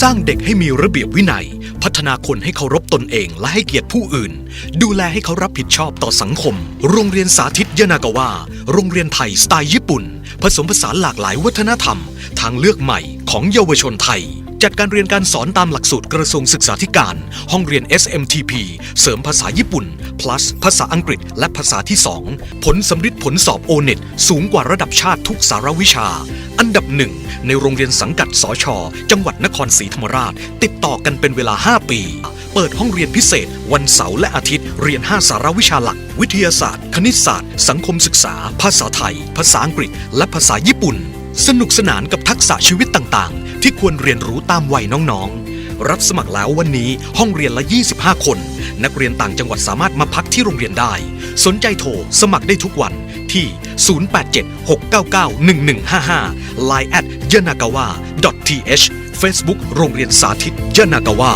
สร้างเด็กให้มีระเบียบวินัย พัฒนาคนให้เคารพตนเอง และให้เกียรติผู้อื่น ดูแลให้เขารับผิดชอบต่อสังคม โรงเรียนสาธิตยานากาวาโรงเรียนไทยสไตล์ญี่ปุ่น ผสมผสานหลากหลายวัฒนธรรม ทางเลือกใหม่ของเยาวชนไทย จัดการเรียนการสอนตามหลักสูตรกระทรวงศึกษาธิการ ห้องเรียน SMTP เสริมภาษาญี่ปุ่น plus ภาษาอังกฤษ และภาษาที่ 2 ผลสำริดผลสอบโอเน็ตสูงกว่าระดับชาติทุกสารวิชา อันดับหนึ่งในโรงเรียนสังกัดสชจังหวัดนครศรีธรรมราช ติดต่อกันเป็นเวลา 5 ปี เปิดห้องเรียนพิเศษ วันเสาร์และอาทิตย์เรียน 5 สารวิชาหลัก วิทยาศาสตร์ คณิตศาสตร์ สังคมศึกษา ภาษาไทย ภาษาอังกฤษ และภาษาญี่ปุ่น สนุกสนานกับทักษะชีวิตต่างๆ ที่ควรเรียนรู้ตามวัยน้องๆ รับสมัครแล้ววันนี้ห้องเรียนละ 25 คน นักเรียนต่างจังหวัดสามารถมาพักที่โรงเรียนได้ สนใจโทรสมัครได้ทุกวันที่ 087-699-1155 line at yanagawa th Facebook โรงเรียนสาธิตยานากาวา